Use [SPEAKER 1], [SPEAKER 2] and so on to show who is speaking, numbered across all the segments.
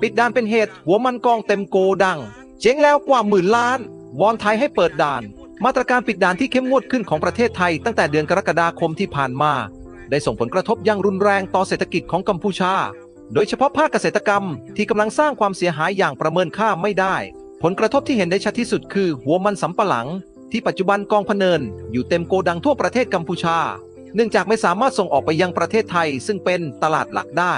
[SPEAKER 1] ปิดด่านเป็นเหตุ หัวมันกองเต็มโกดัง เจ๊งแล้วกว่าหมื่นล้านวอนไทยให้เปิดด่าน มาตรการปิดด่านที่เข้มงวดขึ้นของประเทศไทย ตั้งแต่เดือนกรกฎาคมที่ผ่านมา ได้ส่งผลกระทบอย่างรุนแรงต่อเศรษฐกิจของกัมพูชา โดยเฉพาะภาคเกษตรกรรมที่กำลังสร้างความเสียหายอย่างประเมินค่าไม่ได้ ผลกระทบที่เห็นได้ชัดที่สุดคือ หัวมันสำปะหลัง ที่ปัจจุบันกองพเนิน อยู่เต็มโกดังทั่วประเทศกัมพูชา เนื่องจากไม่สามารถส่งออกไปยังประเทศไทย ซึ่งเป็นตลาดหลักได้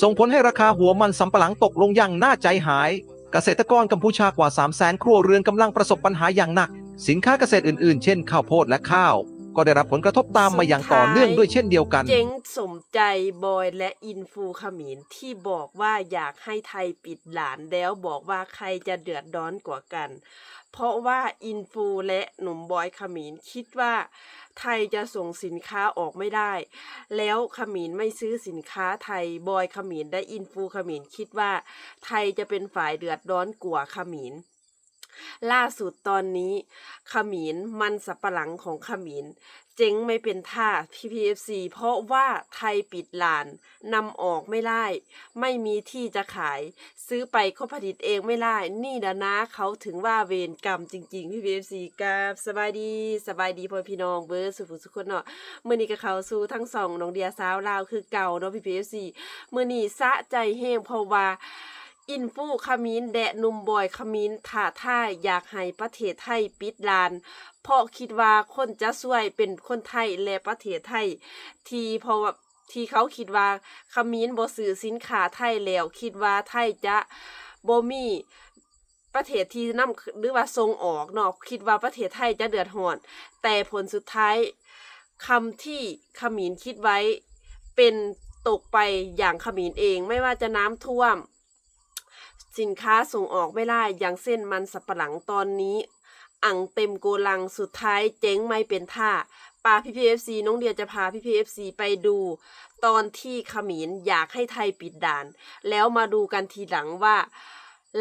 [SPEAKER 1] ส่งผลให้ราคาหัวมันสำปะหลังตกลงอย่างน่าใจหาย เกษตรกรกัมพูชากว่า 3 0 0แสนครัวเรือนกำลังประสบปัญหาอย่างหนัก สินค้าเกษตรอื่นๆ เช่นข้าวโพดและข้าว ก็ได้รับผลกระทบตามมาอย่างต่อเนื่องด้วยเช่นเดียวกัน
[SPEAKER 2] เจ๊งสมใจบอยและอินฟูเขมินที่บอกว่าอยากให้ไทยปิดหลานแล้วบอกว่าใครจะเดือดร้อนกว่ากัน เพราะว่าอินฟูและหนุ่มบอยเขมินคิดว่าไทยจะส่งสินค้าออกไม่ได้ แล้วเขมินไม่ซื้อสินค้าไทยบอยเขมินและอินฟูเขมินคิดว่า ไทยจะเป็นฝ่ายเดือดร้อนกว่าเขมิน ล่าสุดตอนนี้ขมินมันสับปะหลังของขมินเจ๊งไม่เป็นท่า PPFC เพราะว่าไทยปิดลานนำออกไม่ได้ ไม่มีที่จะขาย ซื้อไปเขาผลิตเองไม่ได้ นี่นะนะเขาถึงว่าเวรกรรมจริง ๆ PPFC กับสบายดีสบายดีพ่อพี่น้องเบอร์สุขสุขคนเนาะเมื่อนี้กับเขาสู้ทั้งสองน้องเดียสาวลาวคือเก่าเนาะ PPFC เมื่อนี้สะใจแห้งเพราะว่า อินฟูขมินแดะนุ่มบอยขมินท่าท่ายอยากให้ประเทศไทยปิดลาน เพราะคิดว่าคนจะช่วยเป็นคนไทยและประเทศไทย ที่เพราะว่าที่เขาคิดว่าขมินบ่ซื้อสินค้าไทยแล้ว คิดว่าไทยจะบ่มีประเทศที่นำหรือว่าส่งออกเนาะคิดว่าประเทศไทยจะเดือดร้อน แต่ผลสุดท้ายคำที่ขมินคิดไว้เป็นตกไปอย่างขมินเองไม่ว่าจะน้ำท่วม สินค้าส่งออกไม่ได้อย่างเส้นมันสับปะหลังตอนนี้ อังเต็มโกลังสุดท้ายเจ๊งไม่เป็นท่าปาพีพีเอฟซีน้องเดียจะพาพีพีเอฟซีไปดู ตอนที่ขมินอยากให้ไทยปิดด่าน แล้วมาดูกันทีหลังว่า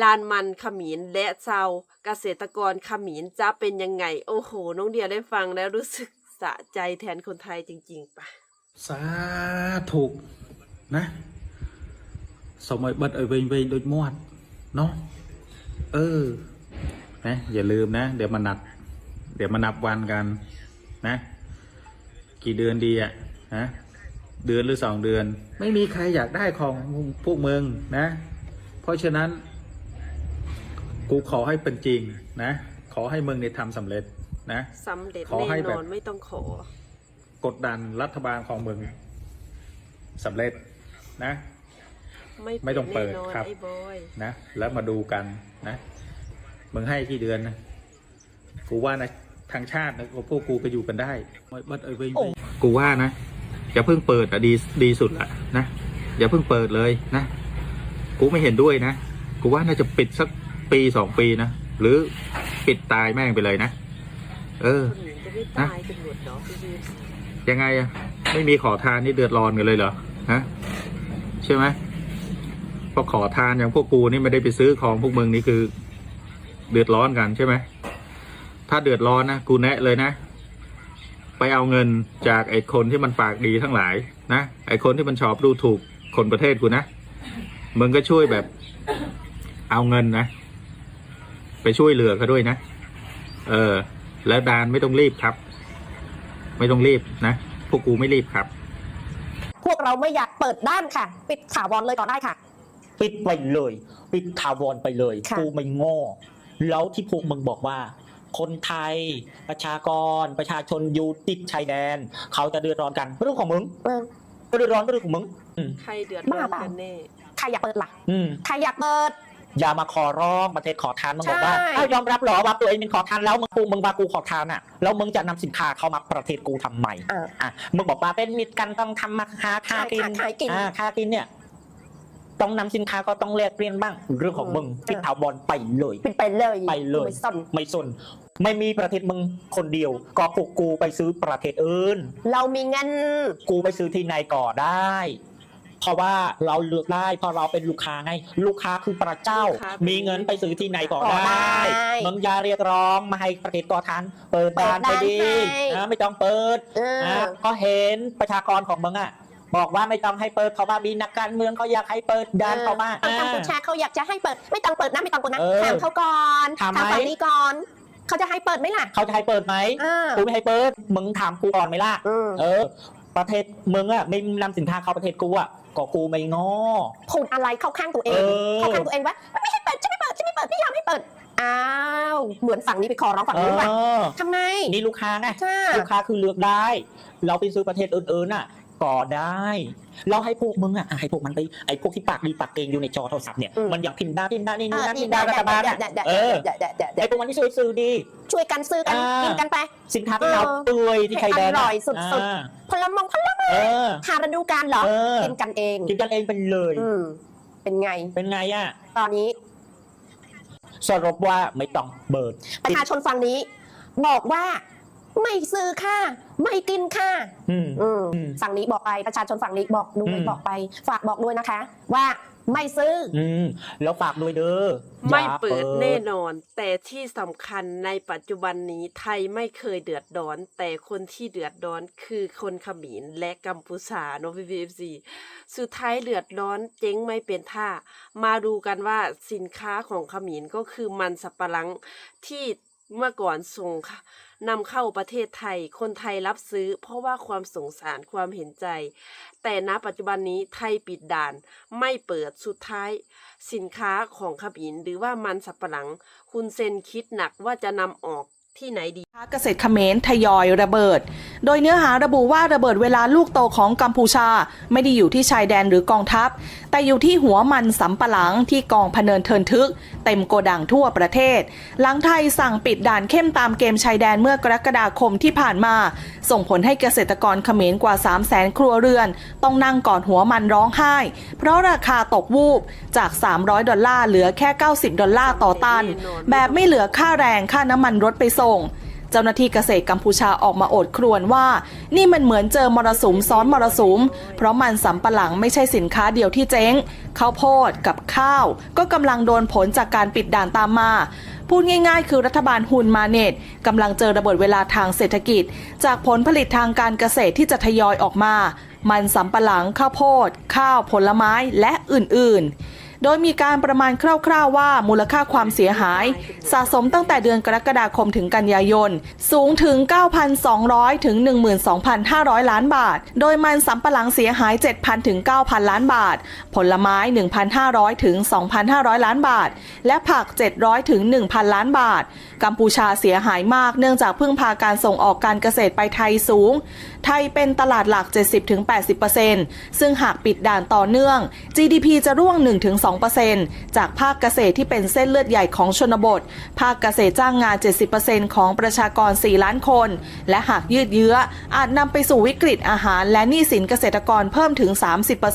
[SPEAKER 2] ลานมันขมินและชาวเกษตรกรขมินจะเป็นยังไง โอ้โห น้องเดียได้ฟังแล้วรู้สึกสะใจแทนคนไทยจริงๆปะ
[SPEAKER 3] สาธุนะสมัยบัดเอ้ยเวงเวงโดยมวด เนาะเออนะอย่าลืมนะ เดี๋ยวมานับ เดี๋ยวมานับวันกัน นะ กี่เดือนดีอะนะเดือนหรือสองเดือน ไม่มีใครอยากได้ของพวกมึงนะ เพราะฉะนั้น กูขอให้เป็นจริงนะ ขอให้มึงเนี่ยทำสำเร็จนะ
[SPEAKER 2] สำเร็จ
[SPEAKER 3] ขอให้
[SPEAKER 2] แน่
[SPEAKER 3] แบ
[SPEAKER 2] น
[SPEAKER 3] บ
[SPEAKER 2] อนไม่ต้องขอ
[SPEAKER 3] กดดันรัฐบาลของมึงสำเร็จนะ
[SPEAKER 2] ไม่
[SPEAKER 3] ไม่ต้องเปิด
[SPEAKER 2] แน่นน
[SPEAKER 3] ครับ
[SPEAKER 2] ไอ้บอย
[SPEAKER 3] นะแล้วมาดูกันนะมึงให้กี่เดือนนะกูว่านะทางชาตินะพวกกูก็อยู่กันได้บัดเอ้ยเว้ยกูว่านะอย่าเพิ่งเปิดอะดีดีสุดละนะอย่าเพิ่งเปิดเลยนะกูไม่เห็นด้วยนะกูว่าน่าจะปิดสักปีสองปีนะหรือปิดตายแม่งไปเลยนะเออ
[SPEAKER 2] คนอื่นจะไม่ตายกันหมดเนาะพี่พี
[SPEAKER 3] ยังไงอะไม่มีขอทานนี่เดือดร้อนกันเลยเหรอฮะใช่ไหมเพ ราะขอทานอย่างพวกกูนี่ไม่ได้ไปซื้อของพวกมึงนี่คือ เดือดร้อนกันใช่ไหมถ้าเดือดร้อนนะกูแนะเลยนะ ไปเอาเงินจากไอ้คนที่มันปากดีทั้งหลายนะไอ้คนที่มันชอบดูถูกคนประเทศกูนะมึงก็ช่วยแบบ เอาเงินนะ ไปช่วยเหลือเขาด้วยนะ เออ แล้วดานไม่ต้องรีบครับ ไม่ต้องรีบนะ พวกกูไม่รีบครับ
[SPEAKER 4] พวกเราไม่อยากเปิดด้านค่ะ ปิดถาวรเลยก่อนได้ค่ะ
[SPEAKER 5] ปิดไปเลย ปิดถาวรไปเลย
[SPEAKER 4] ค่ะ
[SPEAKER 5] กูไม่โง่แล้วที่พวกมึงบอกว่า คนไทย ประชากร ประชาชนอยู่ติดชายแดน เขาจะเดือดร้อนกันเรื่องของมึง
[SPEAKER 4] เออ
[SPEAKER 5] เดือดร้อนก็เรื่องของมึงอืม
[SPEAKER 2] ใครเดือดร้อน
[SPEAKER 4] บ้าเปล่า
[SPEAKER 2] กันแน่
[SPEAKER 4] ใครอยากเปิดล่ะ
[SPEAKER 5] อืม
[SPEAKER 4] ใครอยากเปิด
[SPEAKER 5] อย่ามาขอร้องประเทศขอทานมึงบอกว่า
[SPEAKER 4] ใช่
[SPEAKER 5] อ้าวยอมรับเหรอว่าตัวเองเป็นขอทานแล้วมึงกูมึงว่ากูขอทานอะแล้วมึงจะนำสินค้าเข้ามาประเทศกูทำไม
[SPEAKER 4] อ่า
[SPEAKER 5] อะมึงบอกว่าเป็นมิตรกันต้องทำมาหาค่ากิน
[SPEAKER 4] ขายกิน
[SPEAKER 5] อ่าค่ากินเนี่ย ต้องนำสินค้าก็ต้องแลกเปลี่ยนบ้าง เรื่องของมึงปิดถาวรไปเลย
[SPEAKER 4] ปิดไปเลย
[SPEAKER 5] ไปเลย
[SPEAKER 4] ไม่สน
[SPEAKER 5] ไม่สนไม่มีประเทศมึงคนเดียว ก็พวกกูไปซื้อประเทศอื่น
[SPEAKER 4] เรามีเงิน
[SPEAKER 5] กูไปซื้อที่ไหนก่อได้ เพราะว่าเราเลือกได้เพราะเราเป็นลูกค้าไง ลูกค้าคือพระเจ้า
[SPEAKER 2] ลูกค้าเป็น
[SPEAKER 5] มีเงินไปซื้อที่ไหนก่อ
[SPEAKER 4] ก่อได้
[SPEAKER 5] ได้มึงอย่าเรียกร้องมาให้ประเทศก่อทานเปิดบ้าน
[SPEAKER 4] เปิ
[SPEAKER 5] ไป
[SPEAKER 4] ด
[SPEAKER 5] ดี
[SPEAKER 4] บ้านให้
[SPEAKER 5] นะไม่ต้องเปิด
[SPEAKER 4] เออ
[SPEAKER 5] นะก็เห็นประชากรของมึงอะ บอกว่าไม่ต้องให้เปิดเพราะว่ามีนักการเมืองเขาอยากให้เปิดดันเข้ามา
[SPEAKER 4] ทางกัมพูชาเขาอยากจะให้เปิด ไม่ต้องเปิดนะไม่ต้องเปิดนะ
[SPEAKER 5] เออ
[SPEAKER 4] ถามเขาก่อน
[SPEAKER 5] ถามไหม
[SPEAKER 4] ฝั่งนี้ก่อนเขาจะให้เปิดไหมล่ะ
[SPEAKER 5] เขาจะให้เปิดไหม
[SPEAKER 4] อ่า
[SPEAKER 5] กูไม่ให้เปิดมึงถามกูก่อนไหมล่ะ
[SPEAKER 4] อืม
[SPEAKER 5] เออ ประเทศมึงอะไม่นำสินค้าเข้าประเทศกูอะก็กูไม่งอ
[SPEAKER 4] พูดอะไรเข้าข้างตัวเอ
[SPEAKER 5] เองอ
[SPEAKER 4] เข้าข้างตัวเองว่าไม่ให้เปิดฉันไม่เปิดฉันไม่เปิดไม่ยอมให้เปิดอ้าวเหมือนฝั่งนี้ไปขอร้องฝั่ง
[SPEAKER 5] เอ
[SPEAKER 4] นู้นว่ะ
[SPEAKER 5] อ
[SPEAKER 4] ทำไง
[SPEAKER 5] นี่ลูกค้าไง
[SPEAKER 4] ใช่
[SPEAKER 5] ลูกค้าคือเลือกได้ เราไปซื้อประเทศอื่นๆน่ะ ก็ได้เราให้พวกมึงอะอะให้พวกมันไปไอ้พวกที่ปากดีปากเก่งอยู่ในจอโทรศัพท์เนี่ย
[SPEAKER 4] อืม
[SPEAKER 5] มันอยากพิมพ์ได้พิมพ์ได้นี่
[SPEAKER 4] เอ
[SPEAKER 5] นู่น
[SPEAKER 4] อ
[SPEAKER 5] นั่น
[SPEAKER 4] ดี
[SPEAKER 5] พิมพ์ได้
[SPEAKER 4] ได้
[SPEAKER 5] รัฐบาล
[SPEAKER 4] ได้
[SPEAKER 5] อะ
[SPEAKER 4] ได้ได้
[SPEAKER 5] เออ
[SPEAKER 4] ได้ได้ได้ได้
[SPEAKER 5] ไอ้พวกมันที่ช่วยซื้อดี
[SPEAKER 4] ช่วยกันซื้อกัน
[SPEAKER 5] อ่ากิ
[SPEAKER 4] กินกันไป
[SPEAKER 5] สินค้าที่เรา
[SPEAKER 4] เออ
[SPEAKER 5] เปื่อยที่ไข่แดง
[SPEAKER 4] ให้อร่อยสุดๆ
[SPEAKER 5] อ่า
[SPEAKER 4] พลมงพลไม้
[SPEAKER 5] เออ
[SPEAKER 4] หาฤดูกาลเหรอ
[SPEAKER 5] เออ
[SPEAKER 4] กินกันเอง
[SPEAKER 5] กินกันเองเป็นเลย
[SPEAKER 4] อืม เป็นไง
[SPEAKER 5] เป็นไงอะ
[SPEAKER 4] ตอนนี้
[SPEAKER 5] สรุปว่าไม่ต้องเบิด
[SPEAKER 4] ประชาชนฝั่งนี้ บอกว่า ไม่ซื้อค่ะ ไม่กินค่ะ
[SPEAKER 5] อืม
[SPEAKER 4] อืม
[SPEAKER 5] อืม
[SPEAKER 4] ฝั่งนี้บอกไปประชาชนฝั่งนี้บอกด้วย
[SPEAKER 5] อืม
[SPEAKER 4] บอกไป ฝากบอกด้วยนะคะ ว่าไม่ซื้อ
[SPEAKER 5] อืมแล้วฝากด้วยเด้อ
[SPEAKER 2] ไม่
[SPEAKER 5] อย่า
[SPEAKER 2] เปิดแน่นอน แต่ที่สำคัญในปัจจุบันนี้ไทยไม่เคยเดือดร้อน แต่คนที่เดือดร้อนคือคนเขมรและกัมพูชาโนวีพีเอฟซีสุดท้ายเดือดร้อนเจ๊งไม่เป็นท่า มาดูกันว่าสินค้าของเขมรก็คือมันสับปะหลังที่ เมื่อก่อนส่งค่ะนำเข้าประเทศไทย คนไทยรับซื้อ เพราะว่าความสงสารความเห็นใจ แต่ณปัจจุบันนี้ไทยปิดด่านไม่เปิดสุดท้าย สินค้าของขบินหรือว่ามันสับปะหลัง คุณเซนคิดหนักว่าจะนำออกที่ไหนดี
[SPEAKER 6] เกษตรเขมรทยอยระเบิดโดยเนื้อหาระบุว่าระเบิดเวลาลูกโตของกัมพูชา ไม่ได้อยู่ที่ชายแดนหรือกองทัพ แต่อยู่ที่หัวมันสำปะหลังที่กองพเนินเทินทึก เต็มโกดังทั่วประเทศ หลังไทยสั่งปิดด่านเข้มตามเกมชายแดนเมื่อกรกฎาคมที่ผ่านมา ส่งผลให้เกษตรกรเขมรกว่า 3 0 0แสนครัวเรือน ต้องนั่งกอดหัวมันร้องไห้ เพราะราคาตกวูบจาก 300 ดอลลาร์เหลือแค่ 90 ดอลลาร์ต่อตัน แบบไม่เหลือค่าแรงค่าน้ำมันรถไปส่ง เจ้าหน้าที่เกษตรกัมพูชาออกมาโอดครวญว่า นี่มันเหมือนเจอมรสุมซ้อนมรสุม เพราะมันสำปะหลังไม่ใช่สินค้าเดียวที่เจ๊งข้าวโพดกับข้าว ก็กำลังโดนผลจากการปิดด่านตามมาพูดง่ายๆ คือรัฐบาลฮุนมาเนตกำลังเจอระเบิดเวลาทางเศรษฐกิจ จากผลผลิตทางการเกษตรที่จะทยอยออกมา มันสำปะหลังข้าวโพด ข้าวผลไม้และอื่นๆ โดยมีการประมาณคร่าวๆว่ามูลค่าความเสียหาย สะสมตั้งแต่เดือนกรกฎาคมถึงกันยายน สูงถึง 9,200 ถึง 12,500 ล้านบาท โดยมันสำปะหลังเสียหาย 7,000 ถึง 9,000 ล้านบาท ผลไม้ 1,500 ถึง 2,500 ล้านบาท และผัก 700 ถึง 1,000 ล้านบาท กัมพูชาเสียหายมากเนื่องจากพึ่งพาการส่งออกการเกษตรไปไทยสูง ไทยเป็นตลาดหลัก 70-80%ซึ่งหากปิดด่านต่อเนื่อง GDP จะร่วง 1-2 2%จากภาคเกษตรที่เป็นเส้นเลือดใหญ่ของชนบท ภาคเกษตรจ้างงาน 70%ของประชากร 4 ล้านคน และหากยืดเยื้อ อาจนำไปสู่วิกฤตอาหาร และหนี้สินเกษตรกรเพิ่มถึง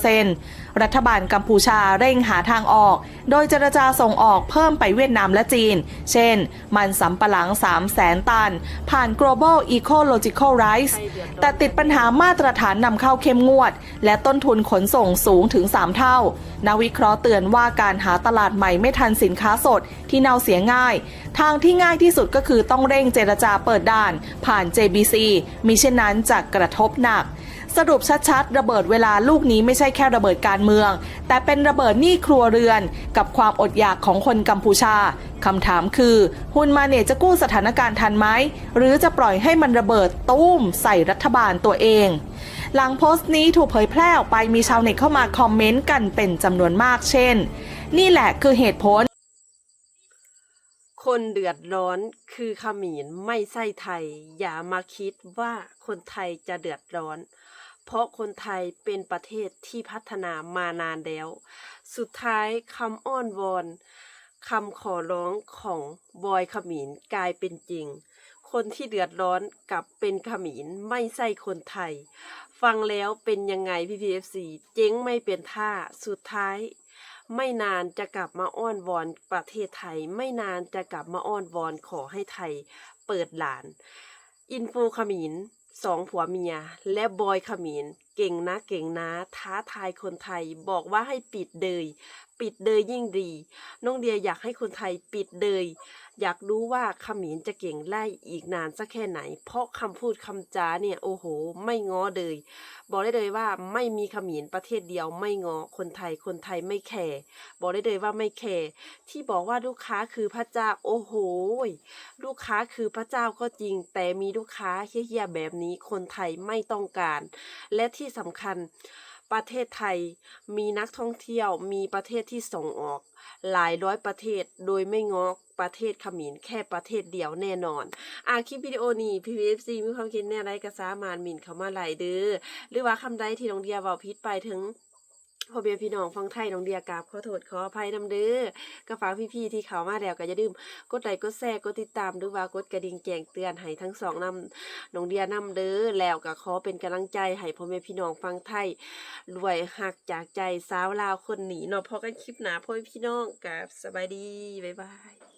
[SPEAKER 6] 30%รัฐบาลกัมพูชาเร่งหาทางออก โดยเจรจาส่งออกเพิ่มไปเวียดนามและจีน เช่น มันสำปะหลัง 3 0 0แสนตัน ผ่าน Global Ecological Rights แต่ติดปัญหามาตรฐานนำเข้าเข้มงวด และต้นทุนขนส่งสูงถึง 3 เท่านักวิเคราะห์เตือนว่าการหาตลาดใหม่ไม่ทันสินค้าสดที่เน่าเสียง่าย ทางที่ง่ายที่สุดก็คือต้องเร่งเจรจาเปิดด่าน ผ่าน JBC มิเช่นนั้นจะกระทบหนักสรุปชัดๆ ระเบิดเวลาลูกนี้ไม่ใช่แค่ระเบิดการเมือง แต่เป็นระเบิดหนี้ครัวเรือน กับความอดอยากของคนกัมพูชาคำถามคือฮุนมาเนจะกู้สถานการณ์ทันไหม หรือจะปล่อยให้มันระเบิดตุ้มใส่รัฐบาลตัวเอง หลังโพสต์นี้ถูกเผยแพร่ออกไปมีชาวเน็ตเข้ามาคอมเมนต์กันเป็นจำนวนมากเช่น นี่แหละคือเหตุผล
[SPEAKER 2] คนเดือดร้อนคือขมรไม่ใช่ไทย อย่ามาคิดว่าคนไทยจะเดือดร้อน เพราะคนไทยเป็นประเทศที่พัฒนามานานแล้ว สุดท้ายคำอ้อนวอนคำขอร้องของบอยขมรกลายเป็นจริงคนที่เดือดร้อนกลับเป็นขมรไม่ใช่คนไทย ฟังแล้วเป็นยังไงพี่พีเอฟซีเจ๊งไม่เป็นท่าสุดท้าย ไม่นานจะกลับมาอ้อนวอนประเทศไทย ไม่นานจะกลับมาอ้อนวอนขอให้ไทย เปิดหลาน อินฟูขมินสองผัวเมีย และบอยขมินเก่งนะเก่งนะท้าทายคนไทยบอกว่าให้ปิดเดย ปิดเดยยิ่งดี น้องเดียอยากให้คนไทยปิดเดย อยากรู้ว่าขมรจะเก่งไล่อีกนานสักแค่ไหน เพราะคำพูดคำจาเนี่ยโอ้โห ไม่ง้อเลย บอกได้เลยว่าไม่มีขมรประเทศเดียวไม่งอคนไทยคนไทยไม่แคร์บอกได้เลยว่าไม่แคร์ที่บอกว่าลูกค้าคือพระเจ้าโอ้โห ลูกค้าคือพระเจ้าก็จริง แต่มีลูกค้าเฮี้ยๆแบบนี้คนไทยไม่ต้องการ และที่สำคัญประเทศไทยมีนักท่องเที่ยวมีประเทศที่ส่งออก หลายร้อยประเทศโดยไม่งอก ประเทศเขมรแค่ประเทศเดียวแน่นอนอาคลิปวิดีโอนี้ PVFC มีความคิดแน่ไรก็สามารถหมิ่นเขามาไหลายเด้อหรือว่าคำใดที่น้องเดียเว้าผิดไปถึงพ่อเบียพี่น้องฟังไทยน้องเดียกราบขอโทษขออภัยนำเด้อก็ฝากพี่ๆที่เขามาแล้วก็อย่าลืมกดไลค์กดแชร์กดติดตามหรือว่ากดกระดิ่งแจ้งเตือนให้ทั้งสองนำน้องเดียนำเด้อแล้วก็ขอเป็นกำลังใจให้พ่อแม่พี่น้องฟังไทยรวยหักจากใจสาวลาวคนหนีเนาะพอกันคลิปหนาพ่อพี่น้องกับสบายดีบ๊ายบาย